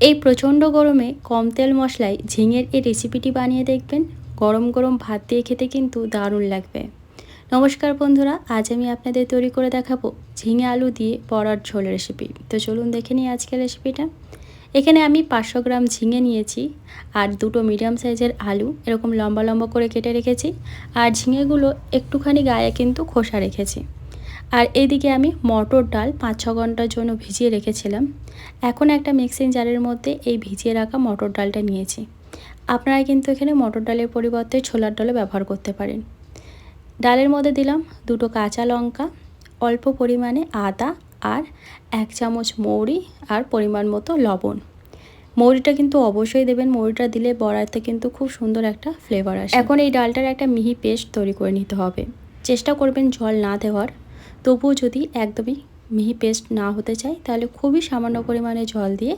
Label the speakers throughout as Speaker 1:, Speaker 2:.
Speaker 1: এই প্রচণ্ড গরমে কম তেল মশলায় ঝিঙের এই রেসিপিটি বানিয়ে দেখবেন। গরম গরম ভাত দিয়ে খেতে কিন্তু দারুণ লাগবে। নমস্কার বন্ধুরা, আজ আমি আপনাদের তৈরি করে দেখাবো ঝিঙে আলু দিয়ে বড়ার ঝোল রেসিপি তো চলুন দেখে নিই আজকের রেসিপিটা এখানে আমি পাঁচশো গ্রাম ঝিঙে নিয়েছি আর দুটো মিডিয়াম সাইজের আলু এরকম লম্বা লম্বা করে কেটে রেখেছি। আর ঝিঙেগুলো একটুখানি গায়ে কিন্তু খোসা রেখেছি। আর এইদিকে আমি মটর ডাল পাঁচ ছ ঘণ্টার জন্য ভিজিয়ে রেখেছিলাম। এখন একটা মিক্সিং জারের মধ্যে এই ভিজিয়ে রাখা মটর ডালটা নিয়েছি। আপনারা কিন্তু এখানে মটর ডালের পরিবর্তে ছোলার ডালও ব্যবহার করতে পারেন। ডালের মধ্যে দিলাম দুটো কাঁচা লঙ্কা, অল্প পরিমাণে আদা আর এক চামচ মৌরি আর পরিমাণ মতো লবণ। মৌরিটা কিন্তু অবশ্যই দেবেন, মৌরিটা দিলে বড়াতে কিন্তু খুব সুন্দর একটা ফ্লেভার আসে। এখন এই ডালটার একটা মিহি পেস্ট তৈরি করে নিতে হবে। চেষ্টা করবেন জল না দেওয়ার। তবুও যদি একদমই মিহি পেস্ট না হতে চায়, তাহলে খুবই সামান্য পরিমাণে জল দিয়ে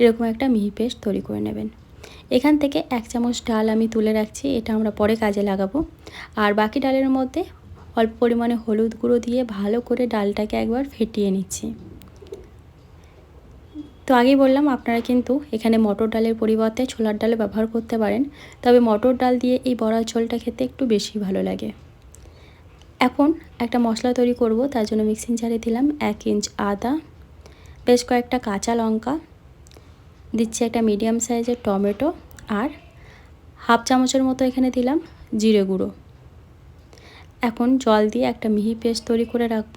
Speaker 1: এরকম একটা মিহি পেস্ট তৈরি করে নেবেন। এখান থেকে এক চামচ ডাল আমি তুলে রাখছি, এটা আমরা পরে কাজে লাগাবো। আর বাকি ডালের মধ্যে অল্প পরিমাণে হলুদ গুঁড়ো দিয়ে ভালো করে ডালটাকে একবার ফেটিয়ে নিচ্ছি। তো আগেই বললাম, আপনারা কিন্তু এখানে মটর ডালের পরিবর্তে ছোলার ডালে ব্যবহার করতে পারেন। তবে মটর ডাল দিয়ে এই বড়ার ঝোলটা খেতে একটু বেশি ভালো লাগে। এখন একটা মশলা তৈরি করব, তার জন্য মিক্সিং জারে দিলাম এক ইঞ্চ আদা, বেশ কয়েকটা কাঁচা লঙ্কা, দিচ্ছি একটা মিডিয়াম সাইজের টমেটো আর হাফ চামচের মতো এখানে দিলাম জিরে গুঁড়ো। এখন জল দিয়ে একটা মিহি পেস্ট তৈরি করে রাখব।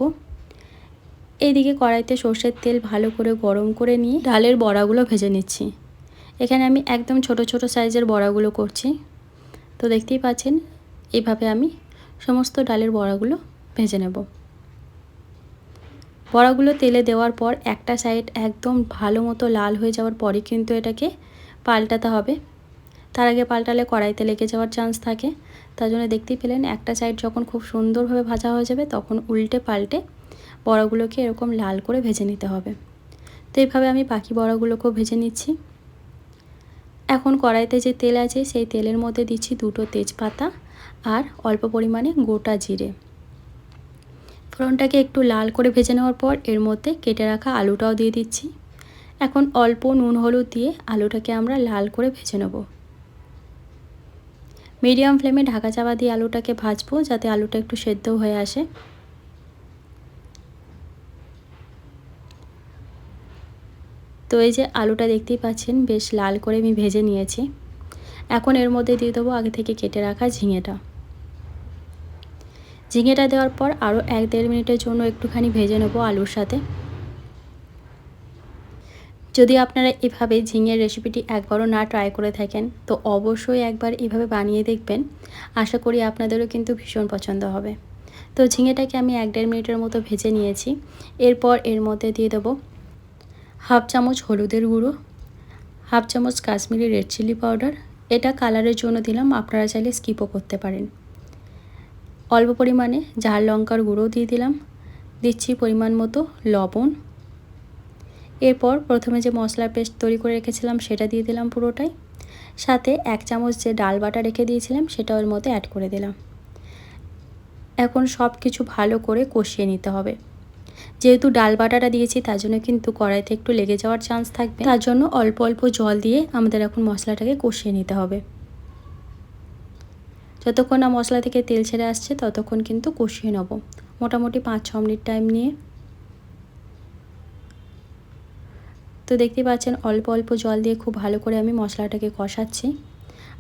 Speaker 1: এইদিকে কড়াইতে সর্ষের তেল ভালো করে গরম করে নিয়ে ডালের বড়াগুলো ভেজে নিচ্ছি। এখানে আমি একদম ছোট ছোট সাইজের বড়াগুলো করছি। তো দেখতেই পাচ্ছেন, এভাবে আমি সমস্ত ডালের বড়াগুলো ভেজে নেব। বড়াগুলো তেলে দেওয়ার পর একটা সাইড একদম ভালো মতো লাল হয়ে যাওয়ার পরে কিন্তু এটাকে পাল্টাতে হবে। তার আগে পাল্টালে কড়াইতে লেগে যাওয়ার চান্স থাকে। তার জন্য দেখতেই পেলেন একটা সাইড যখন খুব সুন্দরভাবে ভাজা হয়ে যাবে তখন উল্টে পাল্টে বড়াগুলোকে এরকম লাল করে ভেজে নিতে হবে। তো এইভাবে আমি বাকি বড়াগুলোকেও ভেজে নিচ্ছি। এখন কড়াইতে যে তেল আছে সেই তেলের মধ্যে দিচ্ছি দুটো তেজপাতা। আর অল্প পরিমাণে গোটা জিরে। ফোড়নটাকে একটু লাল করে ভেজে নেওয়ার পর এর মধ্যে কেটে রাখা আলুটাও দিয়ে দিচ্ছি। এখন অল্প নুন হলুদ দিয়ে আলুটাকে আমরা লাল করে ভেজে নেব। মিডিয়াম ফ্লেমে ঢাকা চাপা দিয়ে আলুটাকে ভাজবো যাতে আলুটা একটু সেদ্ধ হয়ে আসে। তো এই যে আলুটা দেখতেই পাচ্ছেন, বেশ লাল করে আমি ভেজে নিয়েছি। এখন এর মধ্যে দিয়ে দেবো আগে থেকে কেটে রাখা ঝিঙেটা। ঝিঙেটা দেওয়ার পর আরও এক দেড় মিনিটের জন্য একটুখানি ভেজে নেব আলুর সাথে। যদি আপনারা এভাবে ঝিঙের রেসিপিটি একবারও না ট্রাই করে থাকেন, তো অবশ্যই একবার এভাবে বানিয়ে দেখবেন। আশা করি আপনাদেরও কিন্তু ভীষণ পছন্দ হবে। তো ঝিঙেটাকে আমি এক দেড় মিনিটের মতো ভেজে নিয়েছি। এরপর এর মধ্যে দিয়ে দেবো হাফ চামচ হলুদের গুঁড়ো, হাফ চামচ কাশ্মীরি রেড চিলি পাউডার এটা কালারের জন্য দিলাম, আপনারা চাইলে স্কিপও করতে পারেন। অল্প পরিমাণে ঝাল লঙ্কার গুঁড়ো দিয়ে দিলাম। দিচ্ছি পরিমাণ মতো লবণ। এরপর প্রথমে যে মশলার পেস্ট তৈরি করে রেখেছিলাম, সেটা দিয়ে দিলাম পুরোটাই। সাথে এক চামচ যে ডাল বাটা রেখে দিয়েছিলাম, সেটা ওর মধ্যে অ্যাড করে দিলাম। এখন সব কিছু ভালো করে কষিয়ে নিতে হবে। যেহেতু ডাল বাটাটা দিয়েছি, তার জন্য কিন্তু কড়াইতে একটু লেগে যাওয়ার চান্স থাকবে। তার জন্য অল্প অল্প জল দিয়ে আমাদের এখন মশলাটাকে কষিয়ে নিতে হবে। যতক্ষণ না মশলা থেকে তেল ছেড়ে আসছে, ততক্ষণ কিন্তু কষিয়ে নেব। মোটামুটি পাঁচ ছ মিনিট টাইম নিয়ে। তো দেখতেই পাচ্ছেন, অল্প অল্প জল দিয়ে খুব ভালো করে আমি মশলাটাকে কষাচ্ছি।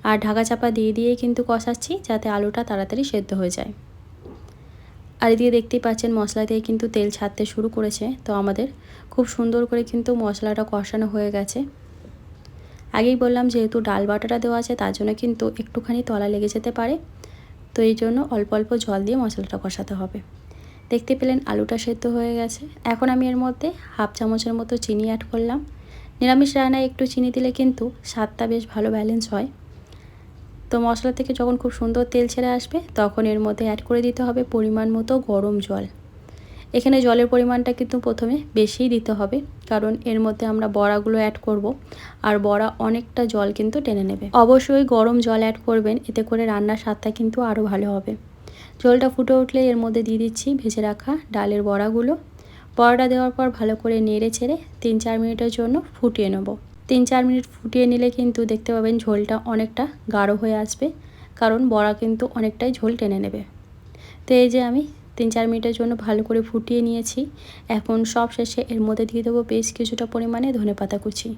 Speaker 1: আর ঢাকা চাপা দিয়ে দিয়েই কিন্তু কষাচ্ছি, যাতে আলুটা তাড়াতাড়ি সেদ্ধ হয়ে যায়। আর এদিকে দেখতেই পাচ্ছেন মশলা দিয়ে কিন্তু তেল ছাড়তে শুরু করেছে। তো আমাদের খুব সুন্দর করে কিন্তু মশলাটা কষানো হয়ে গেছে। আগেই বললাম যেহেতু ডাল বাটাটা দেওয়া আছে, তার জন্য কিন্তু একটুখানি তলা লেগে যেতে পারে। তো এই জন্য অল্প অল্প জল দিয়ে মশলাটা কষাতে হবে। দেখতে পেলেন আলুটা সেদ্ধ হয়ে গেছে। এখন আমি এর মধ্যে হাফ চামচের মতো চিনি অ্যাড করলাম। নিরামিষ রান্নায় একটু চিনি দিলে কিন্তু স্বাদটা বেশ ভালো ব্যালেন্স হয়। তো মশলা থেকে যখন খুব সুন্দর তেল ছেড়ে আসবে, তখন এর মধ্যে অ্যাড করে দিতে হবে পরিমাণ মতো গরম জল। এখানে জলের পরিমাণটা কিন্তু প্রথমে বেশিই দিতে হবে, কারণ এর মধ্যে আমরা বড়াগুলো অ্যাড করব, আর বড়া অনেকটা জল কিন্তু টেনে নেবে। অবশ্যই গরম জল অ্যাড করবেন, এতে করে রান্নার স্বাদটা কিন্তু আরও ভালো হবে। জলটা ফুটে উঠলে এর মধ্যে দিয়ে দিচ্ছি ভেজে রাখা ডালের বড়াগুলো। বড়াটা দেওয়ার পর ভালো করে নেড়ে ছেড়ে তিন চার মিনিটের জন্য ফুটিয়ে নেব। তিন চার মিনিট ফুটিয়ে নিলে কিন্তু দেখতে পাবেন ঝোলটা অনেকটা গাঢ় হয়ে আসবে, কারণ বড়া কিন্তু অনেকটাই ঝোল টেনে নেবে। তো এই যে আমি তিন চার মিনিটের জন্য ভালো করে ফুটিয়ে নিয়েছি। এখন সব শেষে এর মধ্যে দিয়ে দেবো বেশ কিছুটা পরিমাণে ধনে পাতা কুচি।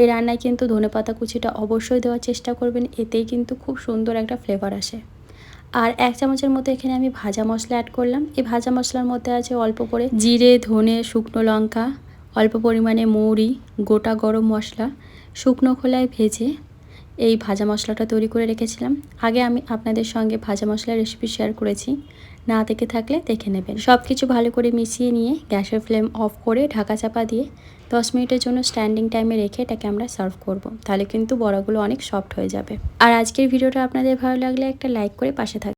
Speaker 1: এই রান্নায় কিন্তু ধনে পাতা কুচিটা অবশ্যই দেওয়ার চেষ্টা করবেন, এতেই কিন্তু খুব সুন্দর একটা ফ্লেভার আসে। আর এক চামচের মতো এখানে আমি ভাজা মশলা অ্যাড করলাম। এই ভাজা মশলার মধ্যে আছে অল্প করে জিরে, ধনে, শুকনো লঙ্কা অল্প পরিমাণে মৌরি, গোটা গরম মশলা, শুকনো খোলায় ভেজে এই ভাজা মশলাটা তৈরি করে রেখেছিলাম। আগে আমি আপনাদের সঙ্গে ভাজা মশলার রেসিপি শেয়ার করেছি। না দেখে থাকলে দেখে নেবেন। সব কিছু ভালো করে মিশিয়ে নিয়ে গ্যাসের ফ্লেম অফ করে ঢাকা চাপা দিয়ে দশ মিনিটের জন্য স্ট্যান্ডিং টাইমে রেখে এটাকে আমরা সার্ভ করব। তাহলে কিন্তু বড়াগুলো অনেক সফট হয়ে যাবে। আর আজকের ভিডিওটা আপনাদের ভালো লাগলে একটা লাইক করে পাশে থাকবে